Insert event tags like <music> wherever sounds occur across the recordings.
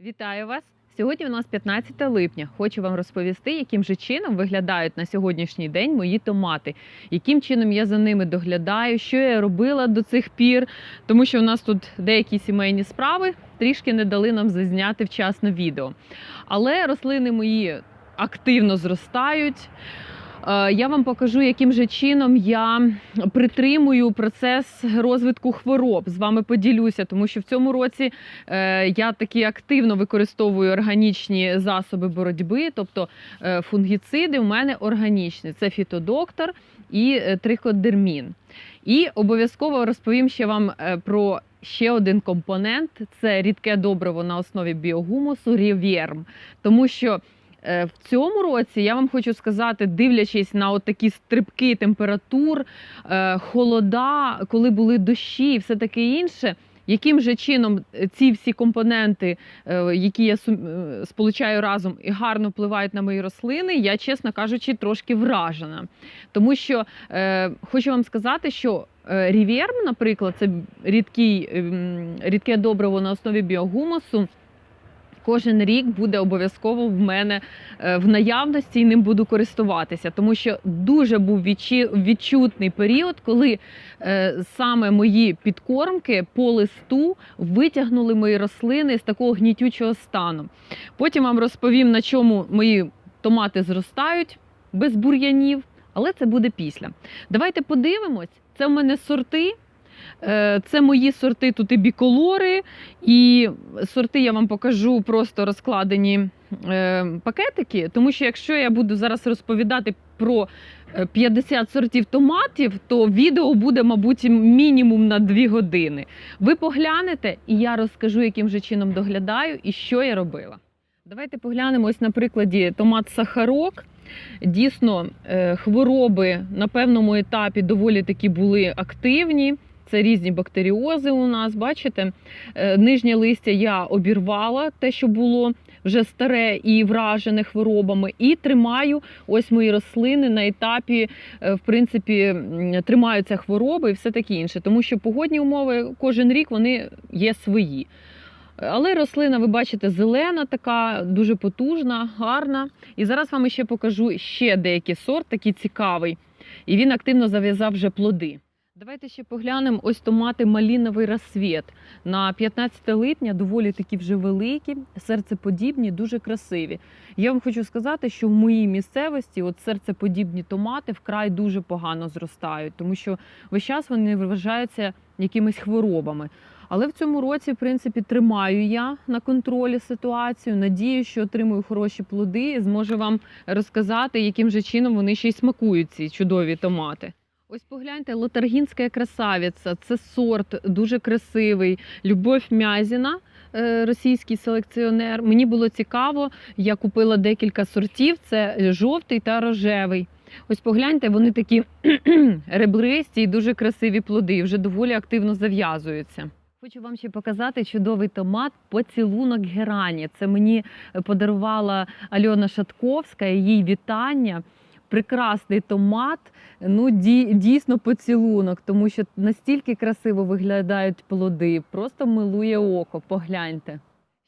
Вітаю вас! Сьогодні у нас 15 липня. Хочу вам розповісти, яким же чином виглядають на сьогоднішній день мої томати, яким чином я за ними доглядаю, що я робила до цих пір, тому що у нас тут деякі сімейні справи трішки не дали нам зазняти вчасно відео. Але рослини мої активно зростають. Е, Я вам покажу, яким же чином я притримую процес розвитку хвороб. З вами поділюся, тому що в цьому році е, я таки активно використовую органічні засоби боротьби, тобто е, фунгіциди у мене органічні. Це фітодоктор і триходермін. І обов'язково розповім ще вам про ще один компонент це рідке добриво на основі біогумусу рів'єрм. Тому що в цьому році я вам хочу сказати, дивлячись на от такі стрибки температур, е, холода, коли були дощі і все таке інше. Яким же чином е, ці всі компоненти, е, які я е, сполучаю разом і гарно впливають на мої рослини, я, чесно кажучи, трошки вражена. Тому що е, хочу вам сказати, що е, рівєрм, наприклад, це рідкий, ем, рідке добриво на основі біогумусу. Кожен рік буде обов'язково в мене е, в наявності і ним буду користуватися, тому що дуже був відчутний період, коли е, саме мої підкормки по листу витягнули мої рослини з такого гнітючого стану. Потім вам розповім, на чому мої томати зростають без бур'янів, але це буде після. Давайте подивимось. Це в мене сорти. Е, Це мої сорти, тут і біколори, і сорти я вам покажу просто розкладені е, пакетики, тому що якщо я буду зараз розповідати про е, 50 сортів томатів, то відео буде, мабуть, мінімум на 2 години. Ви поглянете, і я розкажу, яким же чином доглядаю і що я робила. Давайте поглянемо ось на прикладі томат сахарок. Дійсно, е, хвороби на певному етапі доволі таки були активні. Це різні бактеріози у нас, бачите? Е, Нижнє листя я обірвала, те, що було вже старе і вражене хворобами, і тримаю ось мої рослини на етапі, е, в принципі, тримаються хвороби і все таке інше. Тому що погодні умови кожен рік вони є свої. Але рослина, ви бачите, зелена, така дуже потужна, гарна. І зараз вам ще покажу ще деякий сорт, такий цікавий. І він активно зав'язав вже плоди. Давайте ще поглянемо ось томати маліновий розсвіт. На 15 липня доволі такі вже великі, серцеподібні, дуже красиві. Я вам хочу сказати, що в моїй місцевості от серцеподібні томати вкрай дуже погано зростають, тому що весь час вони вважаються якимись хворобами. Але в цьому році, в принципі, тримаю я на контролі ситуацію. Надію, що отримую хороші плоди і зможу вам розказати, яким же чином вони ще й смакують ці чудові томати. Ось погляньте, лотаргінська красавиця. Це сорт дуже красивий. Любов Мязіна, е, російський селекціонер. Мені було цікаво, я купила декілька сортів: це жовтий та рожевий. Ось погляньте, вони такі <clears throat> ребристі і дуже красиві плоди, вже доволі активно зав'язуються. Хочу вам ще показати чудовий томат поцілунок герані. Це мені подарувала Альона Шатковська. Їй вітання. Прекрасний томат, ну ді- дійсно поцілунок, тому що настільки красиво виглядають плоди, просто милує око. Погляньте.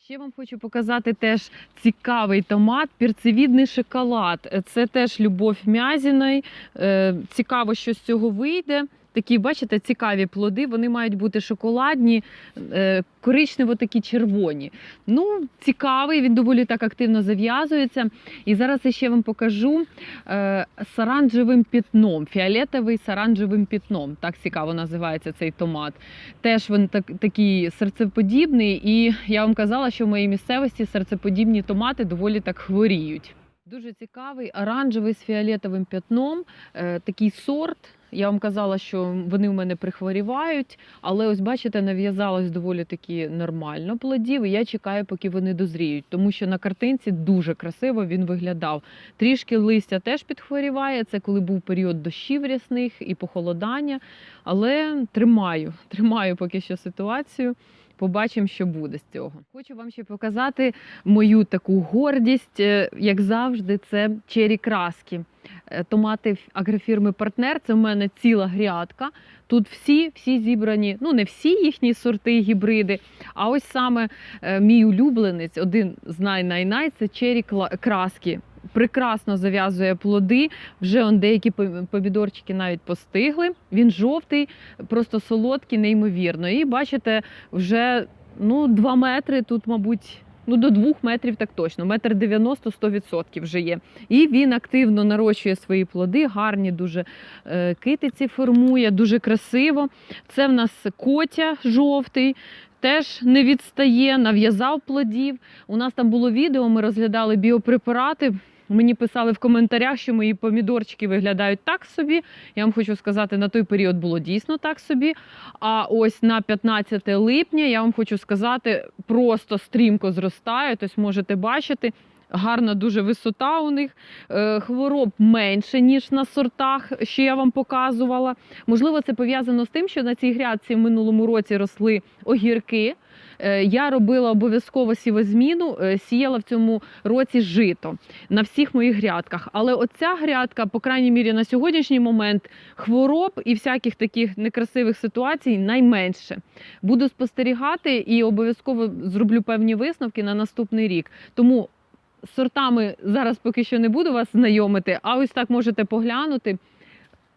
Ще вам хочу показати теж цікавий томат, перцевідний шоколад. Це теж любов м'язіної. Е, Цікаво, що з цього вийде. Такі, бачите, цікаві плоди, вони мають бути шоколадні, е, коричнево такі червоні. Ну, цікавий, він доволі так активно зав'язується. І зараз я ще вам покажу е, з оранжевим пітном, фіолетовий з пітном. Так цікаво називається цей томат. Теж він так, такий серцеподібний, і я вам казала, що в моїй місцевості серцеподібні томати доволі так хворіють. Дуже цікавий, оранжевий з фіолетовим пятном, е, такий сорт. Я вам казала, що вони в мене прихворівають, але ось бачите, нав'язалось доволі таки нормально плодів. І я чекаю, поки вони дозріють, тому що на картинці дуже красиво він виглядав. Трішки листя теж підхворіває. Це коли був період дощів рясних і похолодання. Але тримаю, <laughs> тримаю поки що ситуацію. Побачимо, що буде з цього. Хочу вам ще показати мою таку гордість, Е, як завжди, це чері краски. Е, Томати агрофірми партнер. Це в мене ціла грядка. Тут всі, всі зібрані, ну не всі їхні сорти, гібриди. А ось саме е, мій улюбленець, один з най-най-най, це чері краски. Прекрасно зав'язує плоди. Вже он деякі пом- помідорчики навіть постигли. Він жовтий, просто солодкий, неймовірно. І бачите, вже ну, 2 метри тут, мабуть. Ну, до двох метрів так точно, метр 90 100% вже є. І він активно нарощує свої плоди, гарні дуже е, китиці формує, дуже красиво. Це в нас котя жовтий, теж не відстає, нав'язав плодів. У нас там було відео, ми розглядали біопрепарати. Мені писали в коментарях, що мої помідорчики виглядають так собі. Я вам хочу сказати, на той період було дійсно так собі. А ось на 15 липня я вам хочу сказати, просто стрімко зростає. Тобто можете бачити. Гарна дуже висота у них, е, хвороб менше, ніж на сортах, що я вам показувала. Можливо, це пов'язано з тим, що на цій грядці в минулому році росли огірки. Е, Я робила обов'язково сівозміну, е, сіяла в цьому році жито на всіх моїх грядках. Але оця грядка, по крайній мірі, на сьогоднішній момент хвороб і всяких таких некрасивих ситуацій найменше. Буду спостерігати і обов'язково зроблю певні висновки на наступний рік. Тому сортами зараз поки що не буду вас знайомити, а ось так можете поглянути.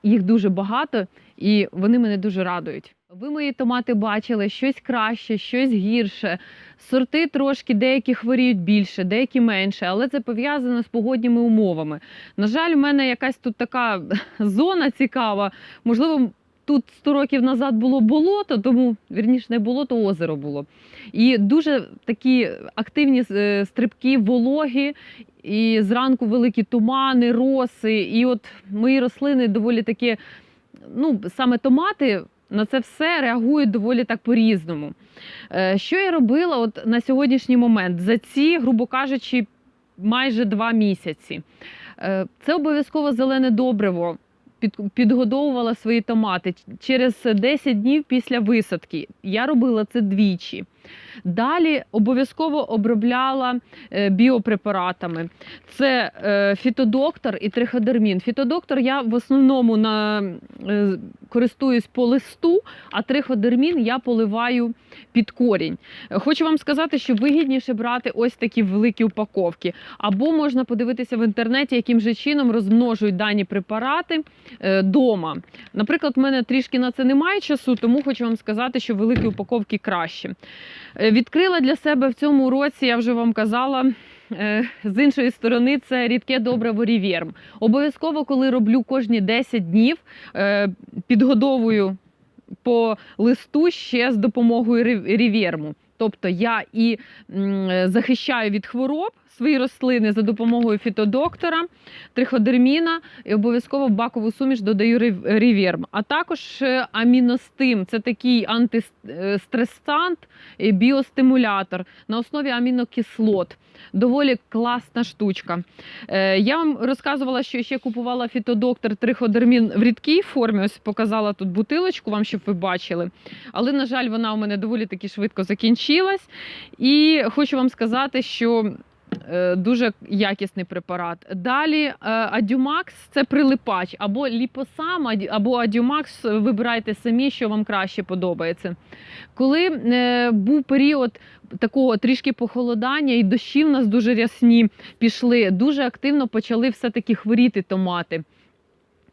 Їх дуже багато, і вони мене дуже радують. Ви мої томати бачили щось краще, щось гірше. Сорти трошки деякі хворіють більше, деякі менше, але це пов'язано з погодніми умовами. На жаль, у мене якась тут така <laughs> зона цікава. Можливо, тут 100 років назад було болото, тому вірніше не болото, озеро було. І дуже такі активні е, стрибки, вологі, і зранку великі тумани, роси. І от мої рослини доволі такі, ну саме томати. На це все реагують доволі так по-різному. Е, Що я робила от на сьогоднішній момент за ці, грубо кажучи, майже два місяці? Е, Це обов'язково зелене добриво. Під, підгодовувала свої томати через 10 днів після висадки. Я робила це двічі. Далі обов'язково обробляла е, біопрепаратами. Це е, фітодоктор і триходермін. Фітодоктор я в основному на, е, користуюсь по листу, а триходермін я поливаю під корінь. Хочу вам сказати, що вигідніше брати ось такі великі упаковки. Або можна подивитися в інтернеті, яким же чином розмножують дані препарати е, дома. Наприклад, в мене трішки на це немає часу, тому хочу вам сказати, що великі упаковки краще. Е, Відкрила для себе в цьому році, я вже вам казала. е, З іншої сторони, це рідке добриво рівєрм. Обов'язково, коли роблю кожні 10 днів, е, підгодовую по листу ще з допомогою рів- рівєрму. Тобто я і захищаю від хвороб свої рослини за допомогою фітодоктора, триходерміна і обов'язково в бакову суміш додаю рив- А також е, аміностим це такий антистресант, біостимулятор на основі амінокислот. Доволі класна штучка. Е, Я вам розказувала, що ще купувала фітодоктор триходермін в рідкій формі. Ось показала тут бутилочку вам, щоб ви бачили. Але, на жаль, вона у мене доволі таки швидко закінчилась. І хочу вам сказати, що дуже якісний препарат. Далі е, Адюмакс це прилипач, або ліпосам, або Адюмакс. Вибирайте самі, що вам краще подобається. Коли е, був період такого трішки похолодання, і дощі в нас дуже рясні пішли, дуже активно почали все-таки хворіти томати.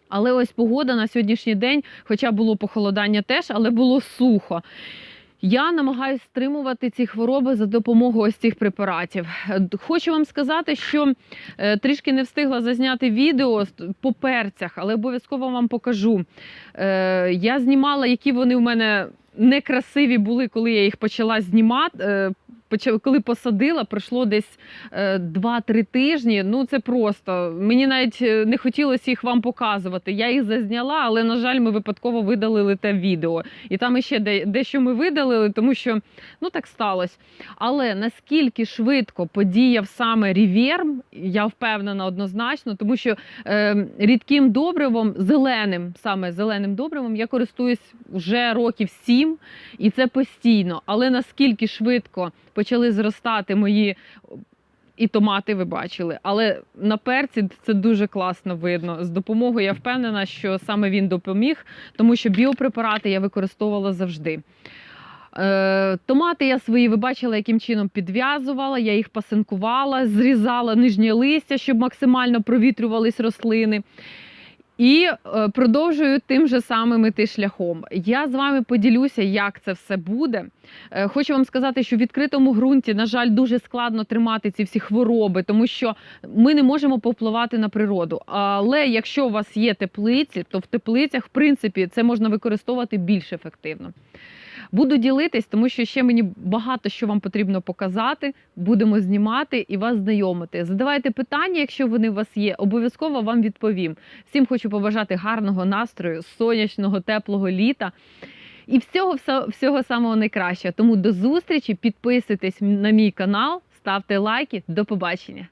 Але ось погода на сьогоднішній день, хоча було похолодання теж, але було сухо. Я намагаюся стримувати ці хвороби за допомогою ось цих препаратів. Е, Хочу вам сказати, що е, трішки не встигла зазняти відео по перцях, але обов'язково вам покажу. Е, Я знімала, які вони в мене некрасиві були, коли я їх почала знімати. Е, коли посадила, пройшло десь е, 2-3 тижні. Ну це просто мені навіть е, не хотілося їх вам показувати. Я їх зазняла, але на жаль, ми випадково видалили те відео. І там де, дещо ми видалили, тому що ну так сталося. Але наскільки швидко подіяв саме Ріверм, я впевнена однозначно, тому що е, рідким добривом, зеленим, саме зеленим добривом, я користуюсь вже років сім, і це постійно. Але наскільки швидко почали зростати мої. І томати ви бачили, але на перці це дуже класно видно. З допомогою я впевнена, що саме він допоміг, тому що біопрепарати я використовувала завжди. Е, томати я свої, ви бачили, яким чином підв'язувала, я їх пасинкувала, зрізала нижнє листя, щоб максимально провітрювались рослини. І е, продовжую тим же самим іти шляхом. Я з вами поділюся, як це все буде. Е, хочу вам сказати, що в відкритому ґрунті, на жаль, дуже складно тримати ці всі хвороби, тому що ми не можемо повпливати на природу. Але якщо у вас є теплиці, то в теплицях, в принципі, це можна використовувати більш ефективно. Буду ділитись, тому що ще мені багато що вам потрібно показати. Будемо знімати і вас знайомити. Задавайте питання, якщо вони у вас є. Обов'язково вам відповім. Всім хочу побажати гарного настрою, сонячного, теплого літа. І всього, всього, самого найкращого. Тому до зустрічі, підписуйтесь на мій канал, ставте лайки. До побачення.